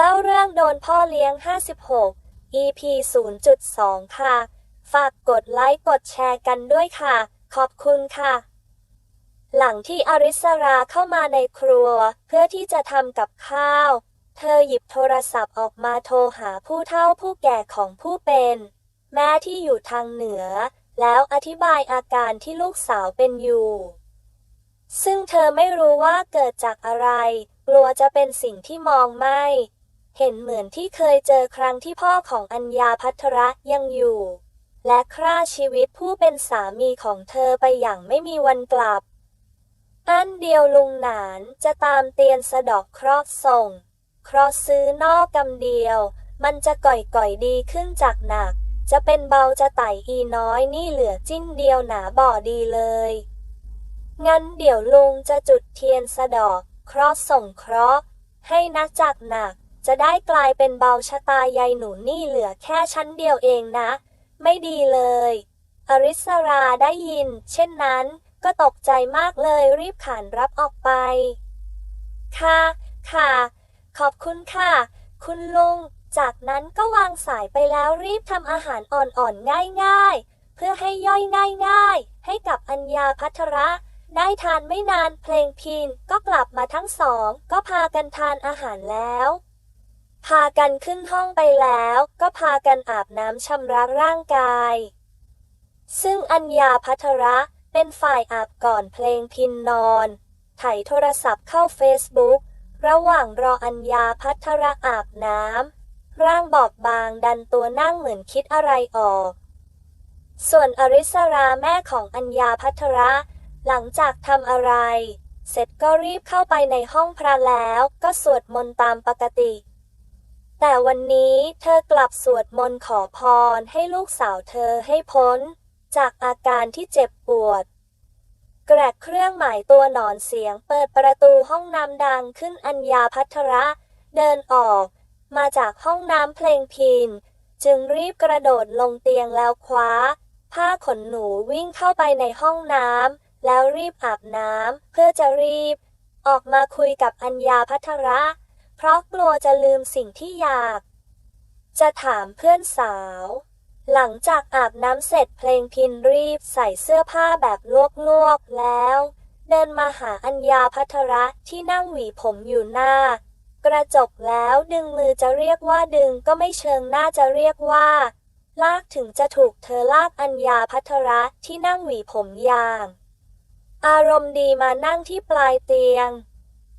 เล่าเรื่องโดนพ่อเลี้ยง 56 EP 0.2 ค่ะ ฝากกดไลค์กดแชร์กันด้วยค่ะ ขอบคุณค่ะ หลังที่อริสราเข้ามาในครัว เพื่อที่จะทำกับข้าว เธอหยิบโทรศัพท์ออกมาโทรหาผู้เฒ่าผู้แก่ของผู้เป็น แม่ที่อยู่ทางเหนือ แล้วอธิบายอาการที่ลูกสาวเป็นอยู่ ซึ่งเธอไม่รู้ว่าเกิดจากอะไรกลัวจะเป็นสิ่งที่มองไม่ เห็นเหมือนที่เคยเจอครั้งที่พ่อของอัญญาพัทระยังอยู่ และฆ่าชีวิตผู้เป็นสามีของเธอไปอย่างไม่มีวันกลับ อันเดียวลุงหนานจะตามเตียนสะดอกคราะห์ส่ง คราะห์ซื้อนอกกำเดียว มันจะก่อยก่อยๆดีขึ้นจากหนัก จะเป็นเบาจะไต่อีน้อยนี่เหลือจิ้นเดียวหนาบ่อดีเลย งั้นเดี๋ยวลุงจะจุดเทียนสะดอก คราะห์ส่งคราะห์ให้นักจากหนัก จะได้กลายเป็นเบาชะตายายหนูนี่เหลือแค่ชั้นเดียวเองนะ ไม่ดีเลย อริสราได้ยิน เช่นนั้น ก็ตกใจมากเลยรีบขานรับออกไป ค่ะ ค่ะ ขอบคุณค่ะ คุณลุง จากนั้นก็วางสายไปแล้วรีบทำอาหารอ่อนๆง่ายๆ เพื่อให้ย่อยง่ายๆ ให้กับอัญญาพัทระได้ทานไม่นานเพลงพินก็กลับมาทั้งสอง ก็พากันทานอาหารแล้ว พากันขึ้นห้องไปแล้ว ก็พากันอาบน้ำชำระร่างกาย ซึ่งอัญญาพัทระเป็นฝ่ายอาบก่อนเพลงพินนอนถ่ายโทรศัพท์เข้าเฟซบุ๊กระหว่างรออัญญาพัทระอาบน้ำร่างบอบบางดันตัวนั่งเหมือนคิดอะไรออก ส่วนอริสราแม่ของอัญญาพัทระ หลังจากทำอะไร เสร็จก็รีบเข้าไปในห้องพระแล้วก็สวดมนต์ตามปกติ แต่วันนี้เธอกลับสวดมนต์ขอพรให้ลูกสาวเธอให้พ้น จากอาการที่เจ็บปวด แกรกเครื่องหมายตัวหนอนเสียงเปิดประตูห้องน้ำดังขึ้นอัญญาพัทระ เดินออก มาจากห้องน้ำเพลงพินจึงรีบกระโดดลงเตียงแล้วคว้า ผ้าขนหนูวิ่งเข้าไปในห้องน้ำแล้วรีบอาบน้ำเพื่อจะรีบ ออกมาคุยกับอัญญาพัทระ เพราะกลัวจะลืมสิ่งที่อยาก จะถามเพื่อนสาว หลังจากอาบน้ำเสร็จเพลงพินรีบใส่เสื้อผ้าแบบลวกๆแล้ว เดินมาหาอัญญาพัทระที่นั่งหวีผมอยู่หน้า กระจกแล้วดึงมือจะเรียกว่าดึงก็ไม่เชิงน่าจะเรียกว่า ลากถึงจะถูกเธอลากอัญญาพัทระที่นั่งหวีผมยาง อารมณ์ดีมานั่งที่ปลายเตียง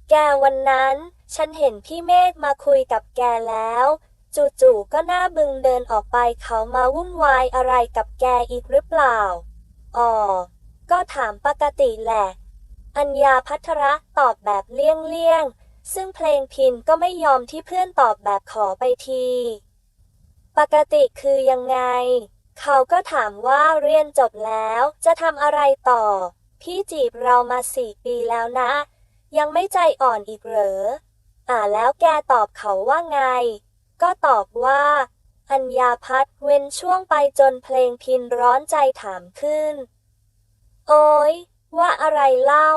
แกวันนั้น ฉันเห็นพี่เมฆมาคุยกับแกแล้ว จู่ๆก็หน้าบึงเดินออกไปเขามาวุ่นวายอะไรกับแกอีกหรือเปล่า อ๋อ ก็ถามปกติแหละ อัญญาพัทระตอบแบบเลี่ยงๆซึ่งเพลงพินก็ไม่ยอมที่เพื่อนตอบแบบขอไปที ปกติคือยังไง เขาก็ถามว่าเรียนจบแล้วจะทำอะไรต่อ พี่จีบเรามาสี่ปีแล้วนะ ยังไม่ใจอ่อนอีกเหรอ อ่าแล้วแกตอบเขาว่าไง ก็ตอบว่า อัญญาพัฒเว้นช่วงไปจนเพลงพินร้อนใจถามขึ้น โอ้ยว่าอะไรเล่า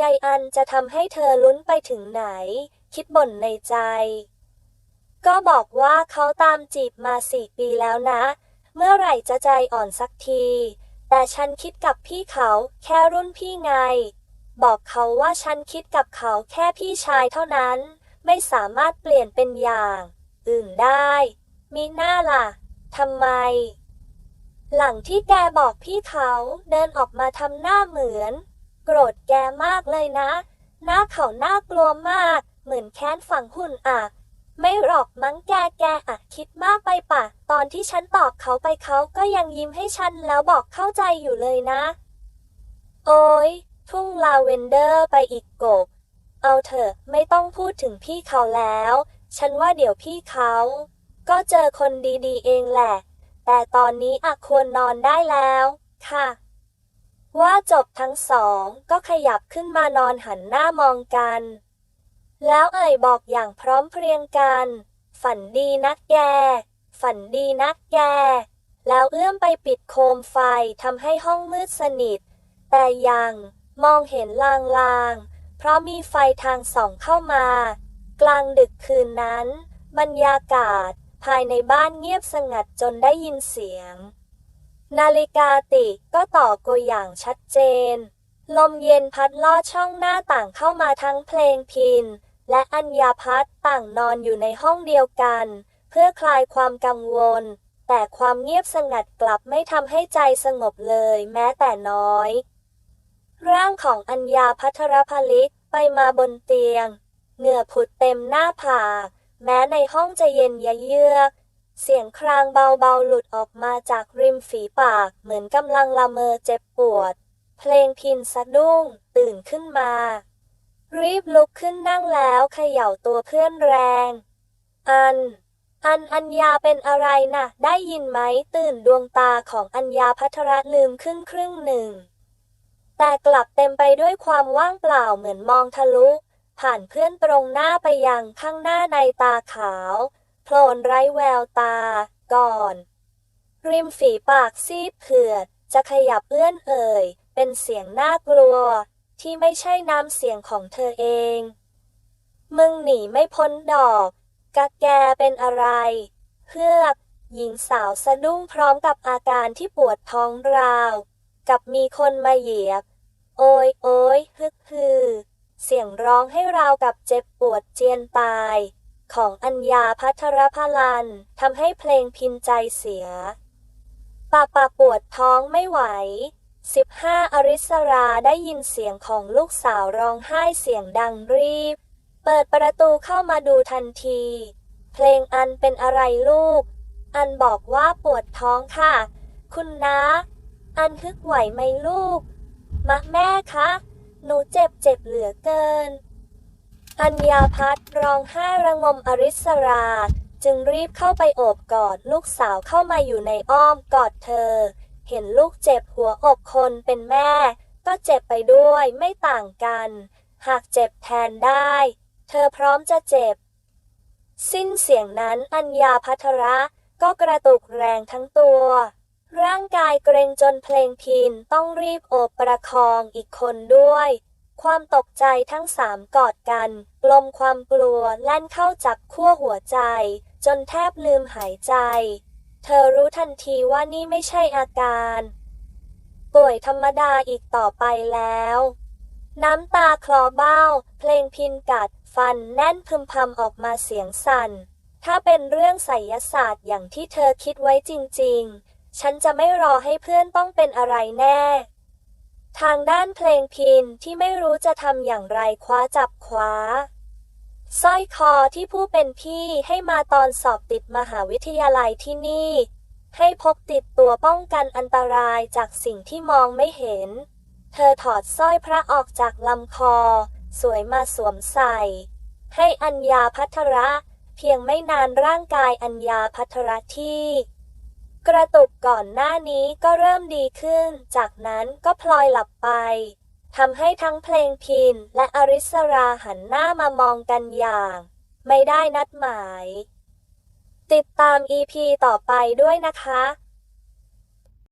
ยายอันจะทำให้เธอลุ้นไปถึงไหน คิดบ่นในใจ ก็บอกว่าเขาตามจีบมาสี่ปีแล้วนะ เมื่อไหร่จะใจอ่อนสักที แต่ฉันคิดกับพี่เขาแค่รุ่นพี่ไง บอกเขาว่าฉันคิดกับเขาแค่พี่ชายเท่านั้น ไม่สามารถเปลี่ยนเป็นอย่าง อื่นได้ มีหน้าล่ะทำไม หลังที่แกบอกพี่เขาเดินออกมาทำหน้าเหมือน โกรธแกมากเลยนะ หน้าเขาน่ากลัวมาก เหมือนแค้นฝังหุ่นอะไม่หรอกมั้งแกแกอะคิดมากไปปะ ตอนที่ฉันตอบเขาไปเขาก็ยังยิ้มให้ฉันแล้วบอกเข้าใจอยู่เลยนะ โอ้ย ทุ่งลาเวนเดอร์ไปอีกกบ เอาเถอะไม่ต้องพูดถึงพี่เขาแล้ว ฉันว่าเดี๋ยวพี่เขา ก็เจอคนดีๆ เองแหละ แต่ตอนนี้อะควรนอนได้แล้ว ค่ะ ว่าจบทั้งสองก็ขยับขึ้นมานอนหันหน้ามองกัน แล้วเอ่ยบอกอย่างพร้อมเพรียงกัน ฝันดีนักแก ฝันดีนักแก แล้วเอื้อมไปปิดโคมไฟทำให้ห้องมืดสนิท แต่ยัง มองเห็นลางๆ เพราะมีไฟทางส่องเข้ามา กลางดึกคืนนั้น บรรยากาศภายในบ้านเงียบสงัดจนได้ยินเสียง นาฬิกาติก็ต่อตัวอย่างชัดเจน ลมเย็นพัดลอดช่องหน้าต่างเข้ามาทั้งเพลงพิน และอัญญาพัฒต่างนอนอยู่ในห้องเดียวกัน เพื่อคลายความกังวล แต่ความเงียบสงัดกลับไม่ทำให้ใจสงบเลยแม้แต่น้อย ร่างของอัญญาพัทรพลิกไปมาบนเตียง เหงื่อผุดเต็มหน้าผากแม้ในห้องจะเย็นยะเยือกเสียงครางเบาๆหลุดออกมาจากริมฝีปากเหมือนกำลังละเมอเจ็บปวด เพลงพินสะดุ้ง ตื่นขึ้นมา รีบลุกขึ้นนั่งแล้วเขย่าตัวเพื่อนแรง อัน อันอัญญาเป็นอะไรนะ่ะ ได้ยินไหมตื่นดวงตาของอัญญาพัทรลืมขึ้นครึ่งหนึ่ง แต่กลับเต็มไปด้วยความว่างเปล่าเหมือนมองทะลุ ผ่านเพื่อนตรงหน้าไปยังข้างหน้าในตาขาวโผล่ไร้แววตา ก่อน ริมฝีปากซีดเผือด จะขยับเอื้อนเอ่ย เป็นเสียงน่ากลัว ที่ไม่ใช่น้ำเสียงของเธอเอง มึงหนีไม่พ้นดอกกะแกเป็นอะไรเพื่อกหญิงสาวสะดุ้งพร้อมกับอาการที่ปวดท้องราว กับมีคนมาเหยียบ โอยโอยฮึกฮือ เสียงร้องให้ราวกับเจ็บปวดเจียนตาย ของอัญญาพัทรพลันทำให้เพลงพินใจเสียปาปาปวดท้องไม่ไหว 15 อริสราได้ยินเสียงของลูกสาวร้องไห้เสียงดังรีบ เปิดประตูเข้ามาดูทันที เพลงอันเป็นอะไรลูก อันบอกว่าปวดท้องค่ะ คุณนะ อันฮึกไหวไหมลูกมะแม่คะ หนูเจ็บเจ็บเหลือเกิน อัญญาพัฒร้องไห้ระงมอริสราจึงรีบเข้าไปโอบกอดลูกสาวเข้ามาอยู่ในอ้อมกอดเธอ เห็นลูกเจ็บหัวอกคนเป็นแม่ ก็เจ็บไปด้วยไม่ต่างกัน หากเจ็บแทนได้ เธอพร้อมจะเจ็บ สิ้นเสียงนั้นอัญญาพัทระก็กระตุกแรงทั้งตัว ร่างกายเกรงจนเพลงพินต้องรีบโอบประคองอีกคนด้วย ความตกใจทั้งสามกอดกันกลมความกลัวแล่นเข้าจับขั้วหัวใจ จนแทบลืมหายใจ เธอรู้ทันทีว่านี่ไม่ใช่อาการ ป่วยธรรมดาอีกต่อไปแล้ว น้ำตาคลอเบ้า เพลงพินกัด ฟันแน่นพึมพำออกมาเสียงสั่น ถ้าเป็นเรื่องไสยศาสตร์อย่างที่เธอคิดไว้จริง ๆ ฉันจะไม่รอให้เพื่อนต้องเป็นอะไรแน่ ทางด้านเพลงพินที่ไม่รู้จะทำอย่างไรคว้าจับคว้าสร้อยคอที่ผู้เป็นพี่ให้มาตอนสอบติดมหาวิทยาลัยที่นี่ ให้พกติดตัวป้องกันอันตรายจากสิ่งที่มองไม่เห็น เธอถอดสร้อยพระออกจากลำคอ สวยมาสวมใส่ ให้อัญญาพัทระ เพียงไม่นานร่างกายอัญญาพัทระที่ กระตุกก่อนหน้านี้ก็เริ่มดีขึ้น จากนั้นก็พลอยหลับไปทำให้ทั้งเพลงพินและอริสราหันหน้ามามองกันอย่าง ไม่ได้นัดหมาย ติดตาม EP ต่อไปด้วยนะคะ